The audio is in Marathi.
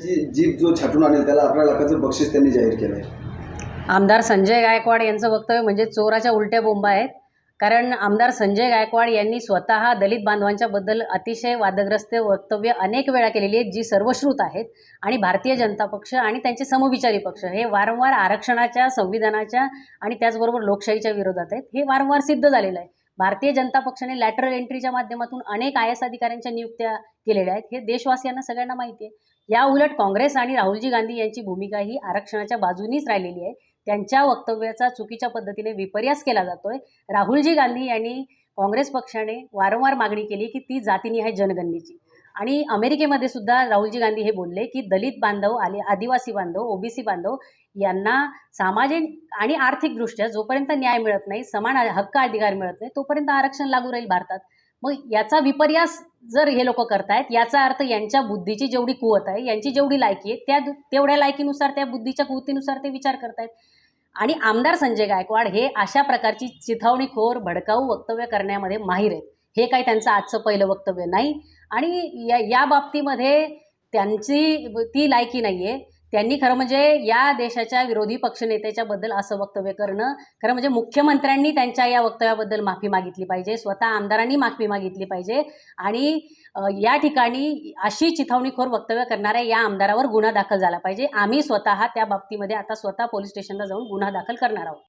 त्याची जीप जो छाटून आणेल त्याला अकरा लाखाचं बक्षीस त्यांनी जाहीर केलं आहे आमदार संजय गायकवाड यांचं वक्तव्य म्हणजे चोराच्या उलट्या बोंबा आहेत. कारण आमदार संजय गायकवाड यांनी स्वतः दलित बांधवांच्या बद्दल अतिशय वादग्रस्त वक्तव्य अनेक वेळा केलेली आहेत जी सर्वश्रुत आहेत. आणि भारतीय जनता पक्ष आणि त्यांचे समविचारी पक्ष हे वारंवार आरक्षणाच्या संविधानाच्या आणि त्याचबरोबर लोकशाहीच्या विरोधात आहेत. हे वारंवार सिद्ध झालेलं आहे. भारतीय जनता पक्षाने लॅटरल एंट्रीच्या माध्यमातून अनेक आय एस अधिकाऱ्यांच्या नियुक्त्या केलेल्या आहेत. हे देशवासियांना सगळ्यांना माहिती आहे. या उलट काँग्रेस आणि राहुलजी गांधी यांची भूमिका ही आरक्षणाच्या बाजूनीच राहिलेली आहे. त्यांच्या वक्तव्याचा चुकीच्या पद्धतीने विपर्यास केला जातोय. राहुलजी गांधी यांनी काँग्रेस पक्षाने वारंवार मागणी केली की ती जातीनी आहे जनगणनेची. आणि अमेरिकेमध्ये सुद्धा राहुलजी गांधी हे बोलले की दलित बांधव आले आदिवासी बांधव ओबीसी बांधव यांना सामाजिक आणि आर्थिकदृष्ट्या जोपर्यंत न्याय मिळत नाही समान हक्क अधिकार मिळत नाही तोपर्यंत आरक्षण लागू राहील भारतात. मग याचा विपर्यास जर हे लोक करतायत याचा अर्थ यांच्या बुद्धीची जेवढी कुवत आहे यांची जेवढी लायकी आहे त्या तेवढ्या लायकीनुसार त्या बुद्धीच्या कुवतीनुसार ते विचार करतायत. आणि आमदार संजय गायकवाड हे अशा प्रकारची चिथावणीखोर भडकाऊ वक्तव्य करण्यामध्ये माहीर आहेत. हे काही त्यांचं आजचं पहिलं वक्तव्य नाही. आणि या या बाबतीमध्ये त्यांची ती लायकी नाही आहे त्यांनी खरं म्हणजे या देशाच्या विरोधी पक्षनेत्याच्याबद्दल असं वक्तव्य करणं खरं म्हणजे मुख्यमंत्र्यांनी त्यांच्या या वक्तव्याबद्दल माफी मागितली पाहिजे स्वतः आमदारांनी माफी मागितली पाहिजे आणि या ठिकाणी अशी चिथावणीखोर वक्तव्य करणाऱ्या या आमदारावर गुन्हा दाखल झाला पाहिजे. आम्ही स्वतः त्या बाबतीमध्ये आता स्वतः पोलीस स्टेशनला जाऊन गुन्हा दाखल करणार आहोत.